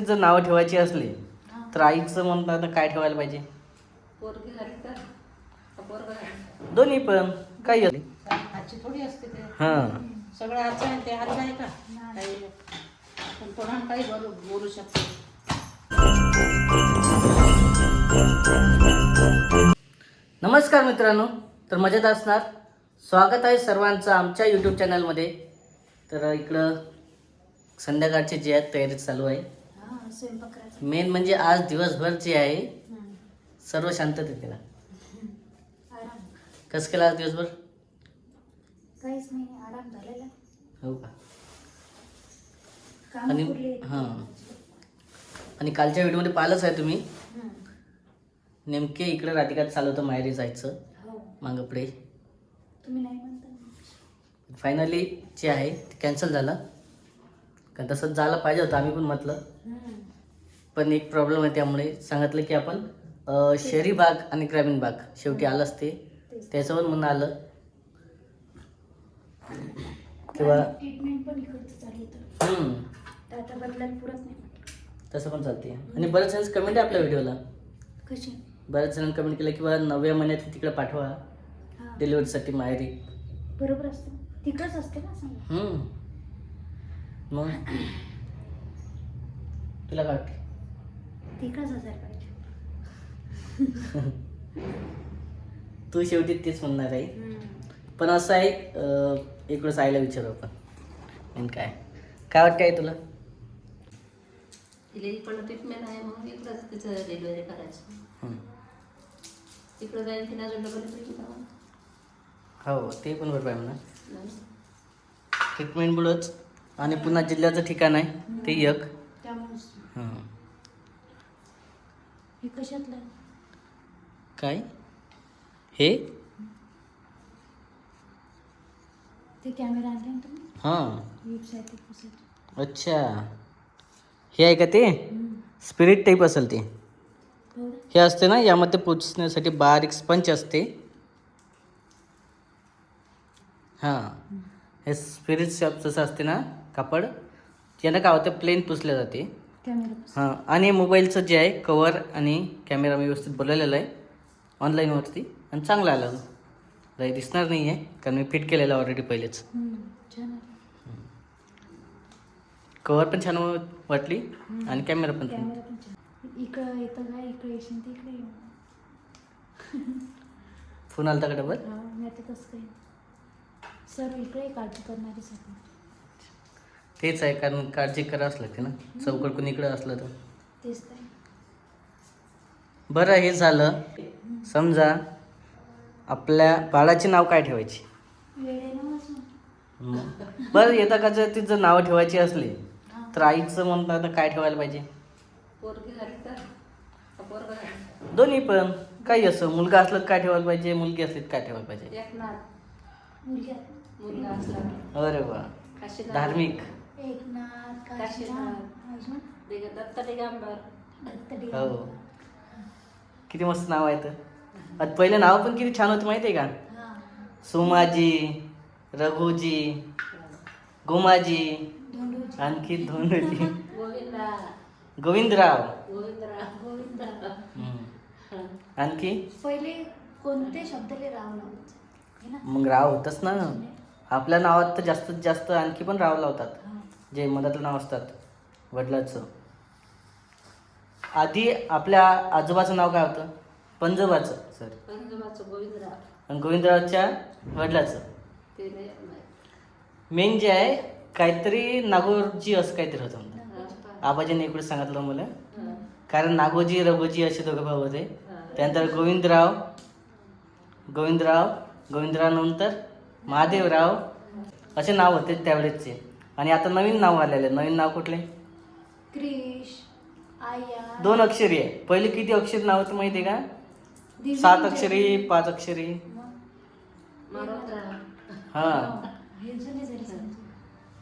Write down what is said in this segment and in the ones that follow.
जर नावं ठेवायची असली तर आईचं म्हणतात आता काय ठेवायला पाहिजे? पोरगी झाली पोरगं दोन्ही पण काही असले. आजची थोडी असते ते. हां. सगळं आजचं आहे ते आजचं आहे का? काही पण कोणाला काही बोलू बोलू शकतो नमस्कार मित्रांनो तर मजेत असणार. स्वागत आहे सर्वांचं आमच्या यूट्यूब चॅनलमध्ये तर इकडं संध्याकाळची जी आहे तयारी चालू आहे. स्वयंपाक करायचा मेन म्हणजे आज दिवसभर जे आहे सर्व शांततेत केला आराम. कसं केला आज दिवसभर? काहीच नाही आराम झालेला. हो का? काम आणि पुरले. हां. आणि कालच्या व्हिडिओमध्ये पाहिलंच आहे तुम्ही. हम्म. नेमके इकडं राधिकात चालू होतं माहेरी जायचं. हो. मागं पुढे. तुम्ही नाही म्हणता. फायनली जे आहे. ते कॅन्सल झालं. कारण तसंच झालं पाहिजे होतं आम्ही पण म्हटलं. पण एक प्रॉब्लेम आहे त्यामुळे सांगितलं की आपण शहरी भाग आणि ग्रामीण भाग शेवटी आलंच ते. तेच. त्याच्यावर म्हणून आलं. किंवा तसं पण चालते आणि बऱ्याच जणांचं कमेंट आहे आपल्या व्हिडिओला बऱ्याच जणांनी कमेंट केलं की बा नवव्या महिन्यात तिकडे पाठवा. डिलिव्हरीसाठी माहेरी. बरोबर असतं. तिकडंच असते ना. मग? तुला काय वाटते तिकडंच असायला पाहिजे. तू शेवटी तेच म्हणणार आहे. हम्म. पण असं आहे अं, इकडंच आईला विचारू आपण. आणि काय? काय वाटतं आहे तुला? तिला इकडं ट्रीटमेंट आहे मग इकडंच तिचं डिलिव्हरी करायचं. हम्म. इकडं जाईल तिला अजून डबल हो ते पण बरोबर आहे म्हणा. ट्रीटमेंटमुळंच आणि पुन्हा जिल्ह्याचं ठिकाण आहे ते एक. काय? हे? हां. अच्छा. हे आहे का ते? स्पिरिट टाईप असेल ते. हो हे असते ना यामध्ये पोचण्यासाठी बारीक स्पंच असते. हां. हे स्पिरिट शॉप जसं असते ना कापड यानं काय होतं प्लेन पुसलं जाते. कॅमेरा हां आणि मोबाईलचं जे आहे कवर आणि कॅमेरा मी व्यवस्थित बोलवलेला आहे ऑनलाईनवरती आणि चांगलं आलं. काही दिसणार नाही आहे कारण मी फिट केलेलं ऑलरेडी पहिलेच. छान आहे. कवर पण छान वाटली आणि कॅमेरा पण छान. कॅमेरा पण छान. इकडं येतं काय इकडे येशील तर इकडे येऊ. फोन आलता का डबल हा कसं काही सर इकडे काळजी करणारे सर तेच आहे कारण काळजी करावंच लागते ना. चौकड कोणी इकडं असलं तर. तेच तर. बरं हे झालं. समजा आपल्या बाळाचे नाव काय ठेवायचे? मग बरं येता का जर ती जर नावं ठेवायची असली तर आईचं म्हणतात आता काय ठेवायला पाहिजे? पोरगी झाली का का पोरगं झालं दोन्ही पण. काही असं मुलगा असलं तर काय ठेवायला पाहिजे? मुलगी असली तर काय ठेवायला पाहिजे? एकनाथ. मुलगा. मुलगा असला अरे वा. काशीनाथ धार्मिक. एकनाथ काशीनाथ. काशीनाथ. अजून? दिग- दत्त दिगंबर. दत्त हो. दिगंबर. किती मस्त नाव आहे तर. आता पहिले नाव पण किती छान होते माहिती आहे का? हा. सुमाजी रघुजी गोमाजी धोंडूजी. आणखी धोंडूजी. गोविंदा. गोविंदराव. गोविंदराव. गोविंदा हम्म. आणखी? पहिले कोणते शब्दले राव लावायचे? हे ना? मग राव होतच ना. आपल्या नावात तर जास्तीत जास्त आणखी पण राव लावतात. हा. जे मधातलं नाव असतात वडिलाचं. आधी आपल्या आजोबाचं नाव काय होतं? पंजोबाचं सर पंजोबाचं गोविंदराव. आणि गोविंदरावच्या वडिलाचं. ते नाही माहीत. मेन जे आहे काहीतरी नागोजी असं काहीतरी होतं म्हणतात. हा, आबाजीने इकडे सांगितलं मला. कारण नागोजी रघोजी असे दोघे भाऊ होते. त्यानंतर गोविंदराव गोविंदराव गोविंदराव नंतर महादेवराव असे नाव होते त्यावेळेसचे. आणि आता नवीन नाव आलेले नवीन नाव कुठले? क्रिश आया. दोन अक्षरी आहे. पहिले किती अक्षरी नाव होतं माहिती आहे का? सात अक्षरी पाच अक्षरी. हा हे. जुने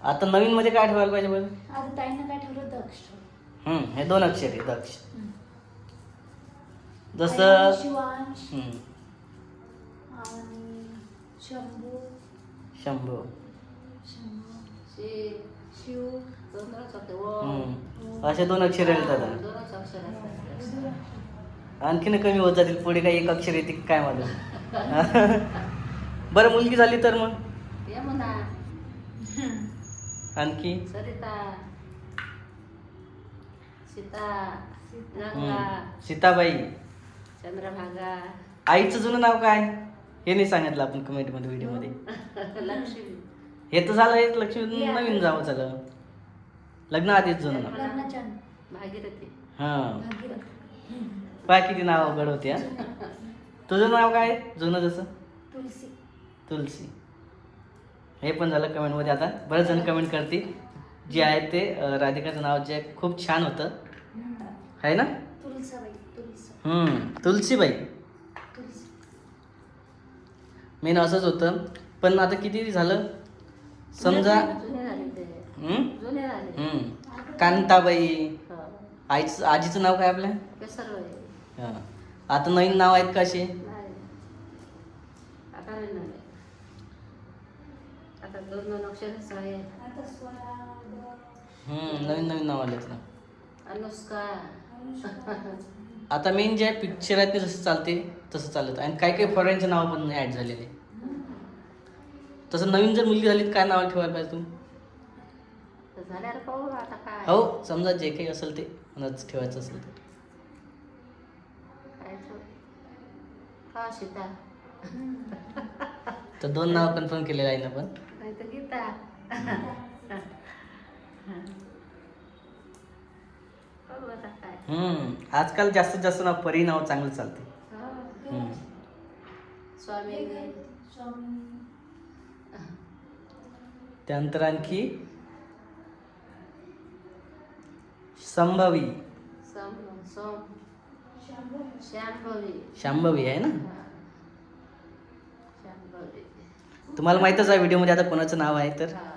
आता नवीन मध्ये काय ठेवायला पाहिजे बरं? आता ताईनं काय ठेवलं दक्ष. ठेवलं. हम्म, हे दोन अक्षरी दक्ष. जसं आया, शिवांश. हम्म, आणि शंभू. शंभू. शंभू. शिव, शिव दोनच होते ओ हम्म. असे दोन अक्षर येतात. दोनच अक्षर असतात. आणखीन कमी होत जातील पुढे काही एक अक्षर येते काय माझं बरं मुलगी झाली तर मग? आणखी? सरिता. सीता. हम्म. सीताबाई. चंद्रभागा. आईचं जुनं नाव काय? हे नाही सांगितलं आपण कमेंटमध्ये व्हिडिओमध्ये लक्ष्मी. हे तर झालं हे लक्ष्मी नवीन जावं झालं लग्न आधीच जुनं. नाव लग्नाच्या भागीरथी. हां. भागीरथ. पहा किती नाव अवघड होते हा? तुझं नाव काय? जुनं जसं? तुलसी. तुलसी. हे पण झालं कमेंटमध्ये आता. बरेच जण कमेंट करतील. जे आहे ते अं, राधिकाचं नाव जे आहे खूप छान होतं. आहे ना? तुलसाबाई तुलसा. हम्म, तुलसीबाई. तुलसी. मेन असंच होतं. पण आता किती झालं? समजा हम्म? कांताबाई. आईचं आजीचं नाव काय आपल्या हां. आता नवीन नाव आहेत का असे? नाही. आता दोन दोन अक्षरच आहे. हम्म, नवीन नवीन नाव आलेत ना. अनुष्का. आता मेन जे पिक्चर आहेत ते जसं चालते तसं चालत. आणि काही काही फॉरेनचे नाव पण ॲड झालेले. तसं नवीन जर मुलगी झाली तर काय नाव ठेवायला पाहिजे तुम्ही? तर झाल्यावर पाहू आता काय हो समजा जे काही असेल ते मलाच ठेवायचं असेल तर. काय ठेवू? का सीता तर दोन नाव कन्फर्म केलेलं आहे ना पण. नाही तर गीता. बघू आता काय. हम्म, आजकाल जास्तीत जास्त नाव परी नाव चांगलं चालते हो. हम्म. स्वामी. स्वामी. त्यानंतर आणखी संभावी. शांभवी आहे ना? तुम्हाला माहीतच आहे व्हिडिओमध्ये आता कोणाचं नाव आहे तर? हा.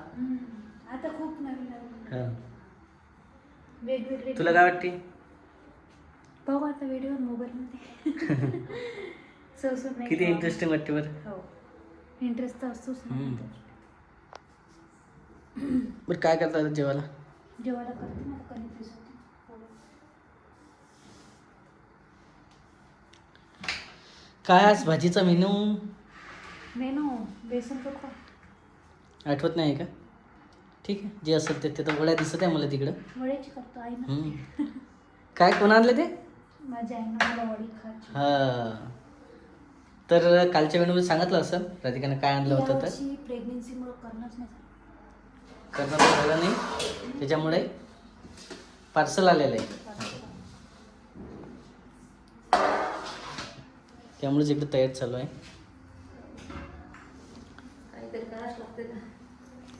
आता खूप नवीन हां. तुला काय वाटते? बघू आता व्हिडिओ मोबाईलमध्ये किती. इंटरेस्टिंग वाटते बरं. हो. इंटरेस्ट तर असतोच. बरं काय करता आता जेवायला? जेवायला करते ना कधी भिजवते पोळं. काय आज भाजीचा मेनू? मेनू बेसन का आठवत नाही का? ठीक आहे जे असेल ते ते तर गोळ्या दिसत आहे मला तिकडं. वड्याची करतो आई ना. हम्म. काय कोण आणले ते? माझ्या आईनं मला वडी खायची. हा. तर कालच्या वेळेमध्ये सांगितलं असं राधिकानं काय आणलं होतं तर? यावर्षी प्रेग्नेन्सीमुळे करणंच नाही. झालं. करणं झालं नाही. त्याच्यामुळे पार्सल आलेलं आहे. त्यामुळेच इकडे तयार चालू आहे.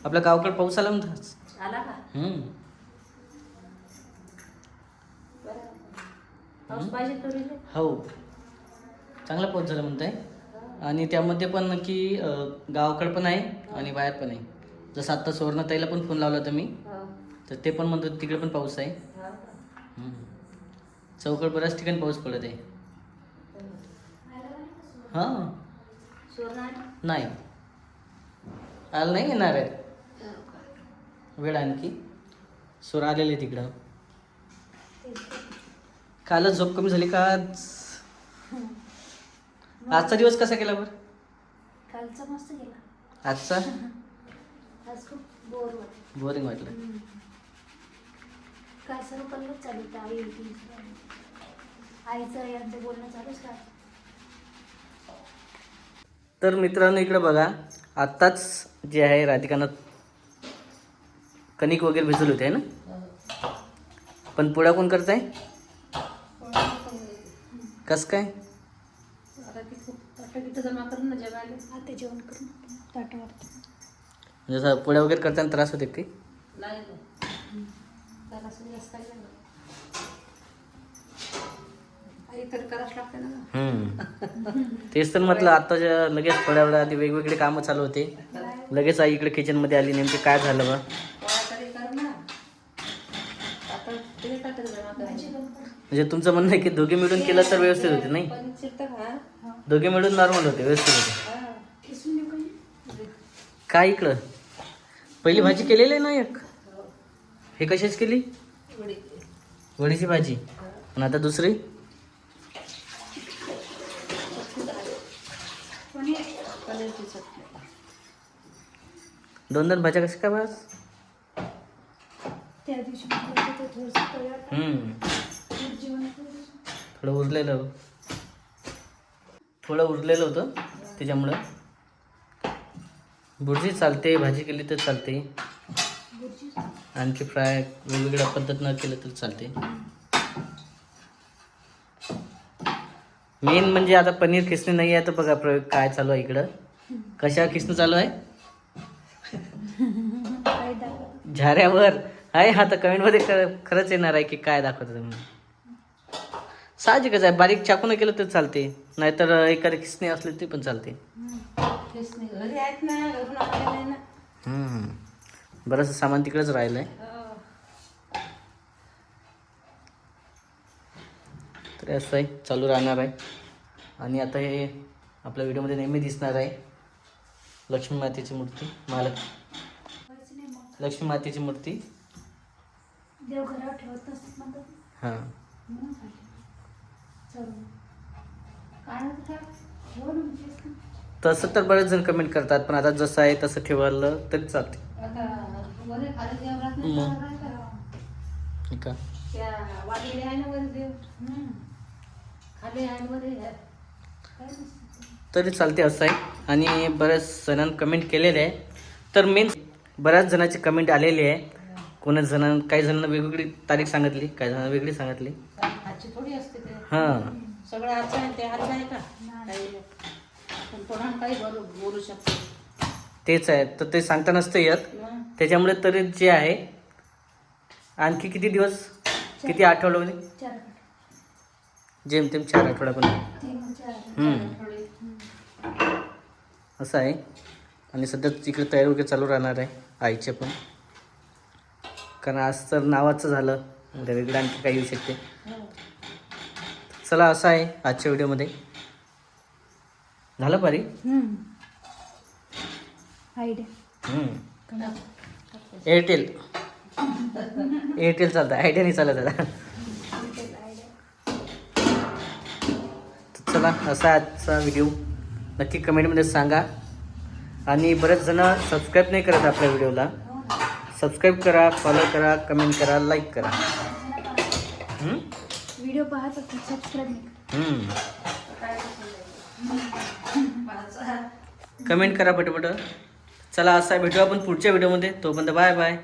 आपल्या गावाकडे पाऊस आला म्हणतात हो. चांगला पाऊस झाला म्हणताय. आणि त्यामध्ये पण की गावाकडे पण आहे आणि बाहेर पण आहे. जसं आत्ता सुवर्णताईला पण फोन लावला होता मी. तर ते पण म्हणतो तिकडे पण पाऊस आहे. हो. चौकड बऱ्याच ठिकाणी पाऊस पडत आहे. हां? नाही. आलं नाही येणार आहे. हो? वेळ आणखी. सूर आलेले तिकडं. कालच झोप कमी झाली का आज? आजचा दिवस कसा गेला बरं? कालचा मस्त गेला. आजचा? आज खूप बोर वाटत. बोरिंग वाटलं. काय सर्व कल्लच चालू होतं आई होती आईचं यांचं बोलणं चालूच तर मित्रांनो इकडं बघा आत्ताच जे आहे राधिकानं कणिक वगैरे भिजवले होते है ना. पण पोळ्या कोण करत आहे? कस काय? आता ती खूप ताटं बिटं जमा करून ना जेवायला. आता जेवण करून ताटं वाटतं. जसं पोळ्या वगैरे करताना त्रास होते असं गं. तेच तर म्हटलं आत्ताच्या लगेच थोड्या वेळा आधी वेगवेगळे कामं चालू होते. लगेच आई इकडे किचनमध्ये आली नेमके काय झालं बा? ते म्हणजे तुमचं म्हणणं आहे की दोघे मिळून केलं तर व्यवस्थित होते नाही? दोघे मिळून नॉर्मल होते व्यवस्थित होते. हा. किसून देऊ का? काय इकडं? पहिली भाजी केलेली आहे ना एक? हे कशाच केली? वडी वडीची भाजी. आणि आता दुसरी? दोन दोन भाज्या कशा काय बस. थोडं उरलेलं. थोडं उरलेलं होतं त्याच्यामुळं. बुर्जी चालते भाजी केली तर चालते. आणखी फ्राय वेगवेगळ्या पद्धतीनं केलं तर चालते. मेन म्हणजे आता पनीर खिसणी नाही आहे तर बघा प्रयोग काय चालू आहे इकडं. कशा खिसणं चालू आहे? झाऱ्यावर. आहे हा तर कमेंटमध्ये खरंच येणार आहे की काय दाखवत तुम्ही. साहजिकच आहे बारीक चाकून केलं तर चालते. नाहीतर एखादी खिसणी असली ती पण चालते. खिसणी घरी आहेत ना घरून आणलेलं आहे ना हम्म. बरंचसं सामान तिकडेच राहिलं आहे हो. तर असं आहे चालू राहणार आहे आणि आता हे आपल्या व्हिडिओमध्ये नेहमी दिसणार आहे लक्ष्मी मातेची मूर्ती महालक्ष्मी नाही मग लक्ष्मी मातेची मूर्ती देवघरावर ठेवत नसतात म्हणतात हां म्हणून सांगते. चल काय होतं काय? हो ना, तेच ना. तसं तर बरेच जण कमेंट करतात पण आता जसं आहे तसं ठेवलं तरी चालते का. तरी चालते असं आहे. आणि बऱ्याच जणांनी कमेंट केलेले आहे. तर मेन बऱ्याच जणांची कमेंट आलेली आहे. कोणा जणां काही जणांना वेगवेगळी तारीख सांगितली काही जणांना वेगळी सांगितली. आजची थोडी असते ते. हां. सगळं आहे ते आहे का? नाही. काही पण कोणाला काही बोलू बोलू शकतो तेच आहे. तर ते सांगता नसतं येत. मग त्याच्यामुळे तरी जे आहे आणखी किती दिवस? किती आठवड्यामध्ये चार गट. जेमतेम चार आठवडा पण तीन चार हम्म. थोडी असं आहे. आणि सध्या इकडे तयारी वगैरे चालू राहणार आहे आईचे पण. कारण आज तर नावाचं झालं. उद्या वेगळं आणखी काही येऊ शकते. हो. चला असं आहे आजच्या व्हिडिओमध्ये. झालं पारी. आयडिया. एअरटेल एअरटेल चालतं. आयडिया नाही चालत आता. चला असा आजचा व्हिडिओ नक्की कमेंटमध्ये सांगा. आणि बरेच जण सबस्क्राईब नाही करत आपल्या व्हिडिओला सबस्क्राईब करा फॉलो करा कमेंट करा लाईक करा? व्हिडिओ पाहत सबस्क्राईब कमेंट करा पटपट. चला असा भेटू आपण पुढच्या व्हिडिओमध्ये तोपर्यंत बाय बाय.